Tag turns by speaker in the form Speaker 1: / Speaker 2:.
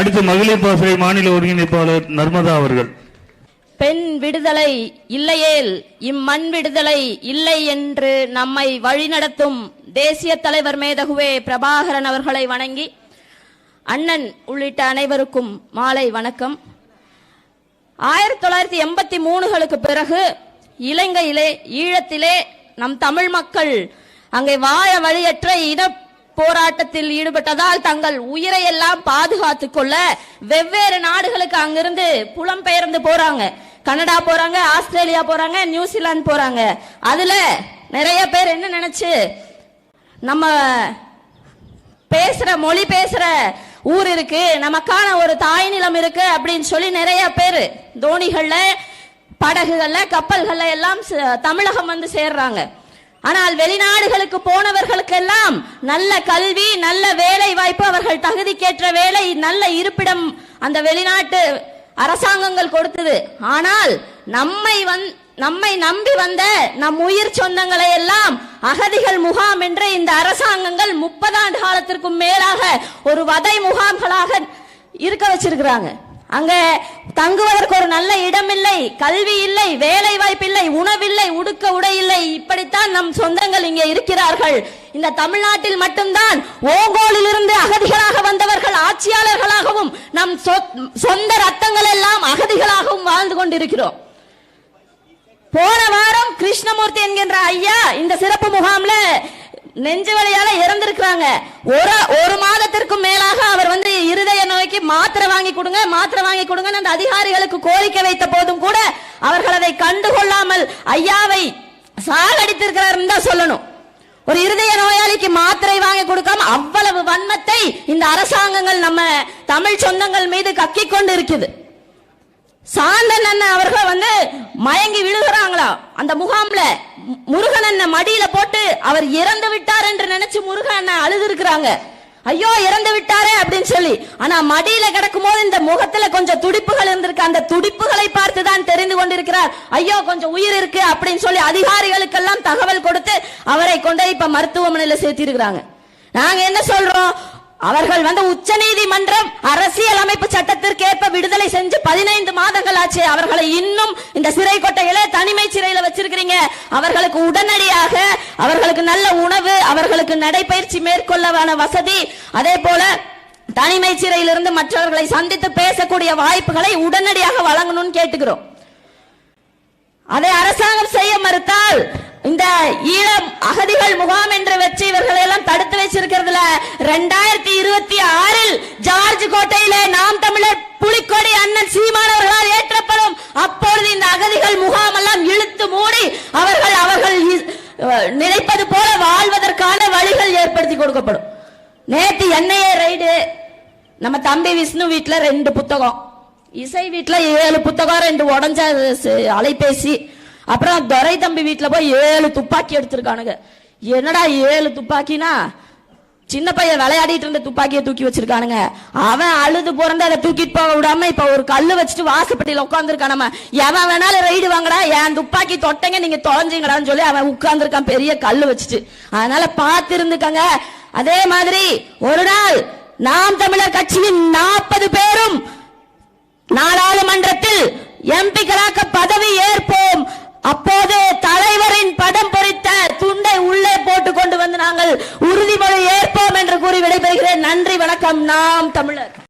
Speaker 1: அடுத்து மகளிர் பாசறை மாநில ஒருங்கிணைப்பாளர் நர்மதா அவர்கள்.
Speaker 2: பெண் விடுதலை இல்லையேல் இம்மண் விடுதலை இல்லை என்று நம்மை வழிநடத்தும் தேசிய தலைவர் மேதகுவே பிரபாகரன் அவர்களை வணங்கி அண்ணன் உள்ளிட்ட அனைவருக்கும் மாலை வணக்கம். ஆயிரத்தி தொள்ளாயிரத்தி எண்பத்தி மூணுகளுக்கு பிறகு இலங்கையிலே ஈழத்திலே நம் தமிழ் மக்கள் அங்கே வாழ வழியற்ற இன போராட்டத்தில் ஈடுபட்டதால் தங்கள் உயிரை எல்லாம் பாதுகாத்துக் கொள்ள வெவ்வேறு நாடுகளுக்கு அங்கிருந்து புலம்பெயர்ந்து போறாங்க. கனடா போறாங்க ஆஸ்திரேலியா போறாங்க நியூசிலாந்து போறாங்க. அதுல நிறைய பேர் என்ன நினைச்சு நம்ம பேசுற மொழி பேசுற ஊர் இருக்கு நமக்கான ஒரு தாய் நிலம் இருக்கு அப்படின்னு சொல்லி நிறைய பேர் தோணிகள்ல படகுகள்ல கப்பல்கள்ல எல்லாம் தமிழகம் வந்து சேர்றாங்க. ஆனால் வெளிநாடுகளுக்கு போனவர்களுக்கெல்லாம் நல்ல கல்வி நல்ல வேலை வாய்ப்பு அவர்கள் தகுதிக்கேற்ற வேலை நல்ல இருப்பிடம் அந்த வெளிநாட்டு அரசாங்கங்கள் கொடுத்தது. ஆனால் நம்மை வந் நம்மை நம்பி வந்த நம் உயிர் சொந்தங்களை எல்லாம் அகதிகள் முகாம் என்று இந்த அரசாங்கங்கள் முப்பதாண்டு காலத்திற்கும் மேலாக ஒரு வதை முகாம்களாக இருக்க வச்சிருக்கிறாங்க. அங்க தங்குவதற்கு ஒரு நல்ல இடம் இல்லை கல்வி இல்லை வேலை வாய்ப்பு இல்லை உணவில்லை உடுக்க உடை இல்லை இப்படித்தான் நம் சொந்தங்கள் இங்கே இருக்கிறார்கள். இந்த தமிழ்நாட்டில் மட்டும்தான் ஓங்கோலில் இருந்து அகதிகளாக வந்தவர்கள் ஆட்சியாளர்களாகவும் நம் சொ- சொந்த ரத்தங்கள் எல்லாம் அகதிகளாகவும் வாழ்ந்து கொண்டிருக்கிறோம். போன வாரம் கிருஷ்ணமூர்த்தி என்கின்ற ஐயா இந்த சிறப்பு முகாம்ல நெஞ்சு வழியால இறந்திருக்கிறாங்க. ஒரு ஒரு மாதத்திற்கும் மேலாக அவர் வந்து இருதய நோய்க்கு மாத்திரை வாங்கி கொடுங்க மாத்திரை வாங்கி கொடுங்க அந்த அதிகாரிகளுக்கு கோரிக்கை வைத்த போதும் கூட அவர்கள் அதை கண்டுகொள்ளாமல் ஐயாவை சாகடித்திருக்கிறார் தான் சொல்லணும். ஒரு இருதய நோயாளிக்கு மாத்திரை வாங்கி கொடுக்காம அவ்வளவு வன்மத்தை இந்த அரசாங்கங்கள் நம்ம தமிழ் சொந்தங்கள் மீது கக்கி கொண்டு இருக்குது சாந்தன் அண்ணன் அவர்கள் வந்து மயங்கி விழுகிறாங்களா? அந்த முகாம்ல முருகன் அண்ணன் மடியில போட்டு அவர் இறந்து விட்டார் என்று நினைச்சு முருகன் அண்ணன் அழுது இருக்கிறாங்க. ஐயோ இறந்து விட்டாரே அப்படின்னு சொல்லி. ஆனா மடியில கிடக்கும் போது இந்த முகத்துல கொஞ்சம் துடிப்புகள் இருந்திருக்கு. அந்த துடிப்புகளை பார்த்து தான் தெரிந்து கொண்டிருக்கிறார். ஐயோ கொஞ்சம் உயிர் இருக்கு அப்படின்னு சொல்லி அதிகாரிகளுக்கெல்லாம் தகவல் கொடுத்து அவரை கொண்டு இப்ப மருத்துவமனையில சேர்த்திருக்கிறாங்க. நாங்க என்ன சொல்றோம்? அவர்கள் வந்து உச்ச நீதிமன்றம் அரசியல் அமைப்பு சட்டத்திற்கேற்ப விடுதலை செஞ்சு பதினைந்து மாதங்கள் ஆச்சு. அவர்களை இன்னும் இந்த சிறை கொட்டையில தனிமை சிறையில வச்சிருக்கிறீங்க. அவர்களுக்கு உடனடியாக அவர்களுக்கு நல்ல உணவு அவர்களுக்கு நடைபயிற்சி மேற்கொள்ளவான வசதி அதே போல தனிமை சிறையிலிருந்து மற்றவர்களை சந்தித்து பேசக்கூடிய வாய்ப்புகளை உடனடியாக வழங்கணும்னு கேட்டுக்கிறோம். அதை அரசாங்கம் செய்ய மறுத்தால் இந்த ஈழம் அகதிகள் முகாம் என்று வச்சு இவர்களை எல்லாம் தடுத்து வச்சிருக்கிறதுல ரெண்டாயிரத்தி இருபத்தி ஆறில் ஜார்ஜ் கோட்டையிலே நாம் தமிழர் புலிக்கொடி அண்ணன் சீமானவர்களால் ஏற்றப்படும். அப்பொழுது இந்த அகதிகள் முகாம் எல்லாம் இழுத்து மூடி அவர்கள் அவர்கள் நினைப்பது போல வாழ்வதற்கான வழிகள் ஏற்படுத்தி கொடுக்கப்படும். நேத்து என்னையே ரைடு நம்ம தம்பி விஷ்ணு வீட்டில் ரெண்டு புத்தகம். இசை வீட்டில் ஏழு புத்தகம் ரெண்டு உடஞ்ச அலைபேசி அப்புறம் துரை தம்பி வீட்டில் போய் ஏழு துப்பாக்கி எடுத்திருக்கானுங்க. என்னடா ஏழு துப்பாக்கினா? சின்ன பையன் விளையாடிட்டு இருந்த துப்பாக்கியை தூக்கி வச்சிருக்கானுங்க. அவன் அழுது பிறந்து அதை தூக்கிட்டு போக விடாம இப்ப ஒரு கல்லு வச்சுட்டு வாசப்பட்டியில உட்காந்துருக்கானமா எவன் வேணாலும் ரைடு வாங்கடா. என் துப்பாக்கி தொட்டங்க நீங்க தொலைஞ்சிங்கடான்னு சொல்லி அவன் உட்காந்துருக்கான் பெரிய கல்லு வச்சுட்டு. அதனால பார்த்து இருந்துக்கங்க அதே மாதிரி ஒரு நாள் நாம் தமிழர் கட்சியின் நாற்பது பேரும் நாடாளுமன்றத்தில் எம்பிக்களாக்க பதவி ஏற்பு ரத்தம் நாம் தமிழர்.